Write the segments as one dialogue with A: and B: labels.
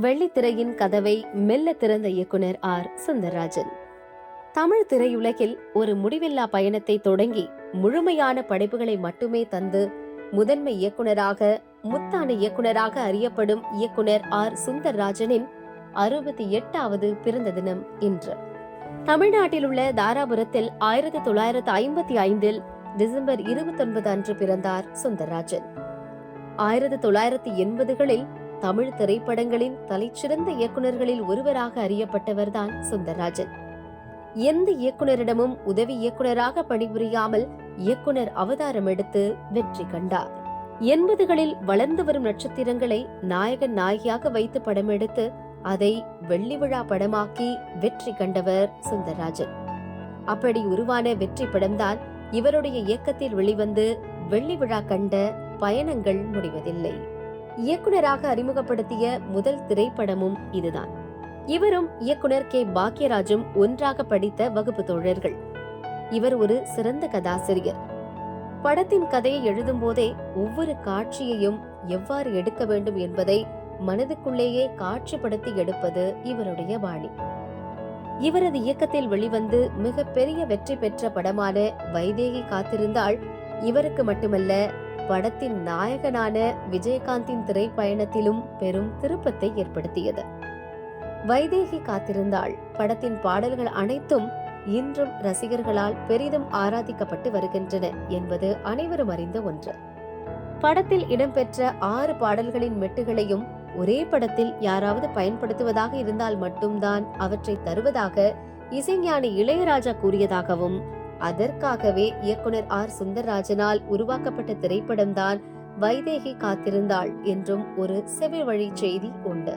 A: வெள்ளித்திரையின் கதவை மெல்ல திறந்த இயக்குனர் ஆர். சுந்தரராஜன். தமிழ் திரையுலகில் ஒரு முடிவில்லா பயணத்தை தொடங்கி முழுமையான படைப்புகளை மட்டுமே தந்து முதன்மை இயக்குனராக முத்தான இயக்குனராக அறியப்படும் இயக்குனர் ஆர். சுந்தர்ராஜனின் அறுபத்தி எட்டாவது பிறந்த தினம் இன்று. தமிழ்நாட்டில் உள்ள தாராபுரத்தில் ஆயிரத்தி தொள்ளாயிரத்து ஐம்பத்தி ஐந்தில் டிசம்பர் இருபத்தொன்பது அன்று பிறந்தார் சுந்தரராஜன். ஆயிரத்தி தொள்ளாயிரத்தி எண்பதுகளில் தமிழ் திரைப்படங்களின் தலைச்சிறந்த இயக்குனர்களில் ஒருவராக அறியப்பட்டவர்தான் சுந்தரராஜன். எந்த இயக்குனரிடமும் உதவி இயக்குநராக பணிபுரியாமல் இயக்குனர் அவதாரம் எடுத்து வெற்றி கண்டார். எண்பதுகளில் வளர்ந்து வரும் நட்சத்திரங்களை நாயகன் நாயகியாக வைத்து படம் எடுத்து அதை வெள்ளி விழா படமாக்கி வெற்றி கண்டவர் சுந்தரராஜன். அப்படி உருவான வெற்றி படம்தான் இவருடைய இயக்கத்தில் வெளிவந்து வெள்ளி விழா கண்ட பயணங்கள் முடிவதில்லை. இயக்குனராக அறிமுகப்படுத்திய முதல் திரைப்படமும் இதுதான். இவரும் இயக்குனர் கே. பாக்யராஜும் ஒன்றாக படித்த வகுப்பு தோழர்கள். இவர் ஒரு சிறந்த கதாசிரியர். படத்தின் கதையை எழுதும் போதே ஒவ்வொரு காட்சியையும் எவ்வாறு எடுக்க வேண்டும் என்பதை மனதுக்குள்ளேயே காட்சிப்படுத்தி எடுப்பது இவருடைய பாணி. இவரது இயக்கத்தில் வெளிவந்து மிகப்பெரிய வெற்றி பெற்ற படமான வைதேகி காத்திருந்தால் இவருக்கு மட்டுமல்ல படத்தின் நாயகனான விஜயகாந்தின் திரைப்பயணத்திலும் பெரும் திருப்பத்தை ஏற்படுத்தியது. வைதேகி காத்திருந்தாள். படத்தின் பாடல்கள் அனைத்தும் இன்றும் ரசிகர்களால் பெரிதும் ஆராதிக்கப்பட்டு வருகின்றன என்பது அனைவரும் அறிந்த ஒன்று. படத்தில் இடம்பெற்ற ஆறு பாடல்களின் மெட்டுகளையும் ஒரே படத்தில் யாராவது பயன்படுத்துவதாக இருந்தால் மட்டும்தான் அவற்றை தருவதாக இசைஞானி இளையராஜா கூறியதாகவும் அதற்காகவே இயக்குனர் ஆர். சுந்தரராஜனால் உருவாக்கப்பட்ட திரைப்படம்தான் வைதேகி காத்திருந்தாள் என்றும் ஒரு செவிவழி செய்தி உண்டு.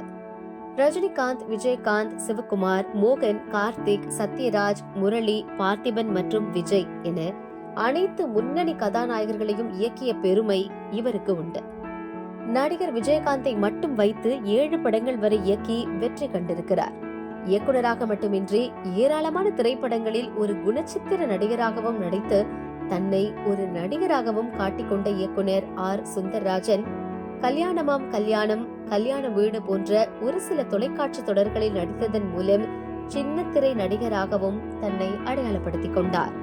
A: ரஜினிகாந்த் விஜயகாந்த் சிவகுமார் மோகன் கார்த்திக் சத்யராஜ் முரளி பார்த்திபன் மற்றும் விஜய் என அனைத்து முன்னணி கதாநாயகர்களையும் இயக்கிய பெருமை இவருக்கு உண்டு. நடிகர் விஜயகாந்தை மட்டும் வைத்து ஏழு படங்கள் வரை இயக்கி வெற்றி கண்டிருக்கிறார். இயக்குனராக மட்டுமின்றி ஏராளமான திரைப்படங்களில் ஒரு குணச்சித்திர நடிகராகவும் நடித்து தன்னை ஒரு நடிகராகவும் காட்டிக்கொண்ட இயக்குனர் ஆர். சுந்தர்ராஜன் கல்யாணமாம் கல்யாணம் கல்யாண வீடு போன்ற ஒரு சில தொலைக்காட்சி தொடர்களில் நடித்ததன் மூலம் சின்ன திரை நடிகராகவும் தன்னை அடையாளப்படுத்திக் கொண்டார்.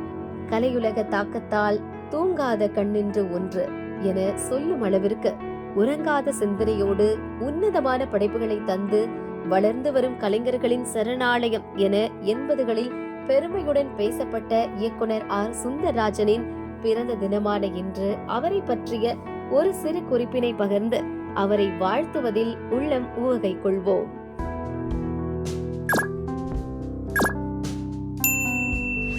A: கலையுலக தாக்கத்தால் தூங்காத கண்ணின்று ஒன்று என சொல்லும் அளவிற்கு உறங்காத சிந்தனையோடு உன்னதமான படைப்புகளை தந்து வளர்ந்து வரும் கலைஞர்களின் சரணாலயம் என எண்பதுகளில் பெருமையுடன் பேசப்பட்ட இயக்குனர் ஆர். சுந்தரராஜனின் பிறந்த தினமான இன்று அவரை பற்றிய ஒரு சிறு குறிப்பினை பகிர்ந்து அவரை வாழ்த்துவதில் உள்ளம் ஊகை கொள்வோம்.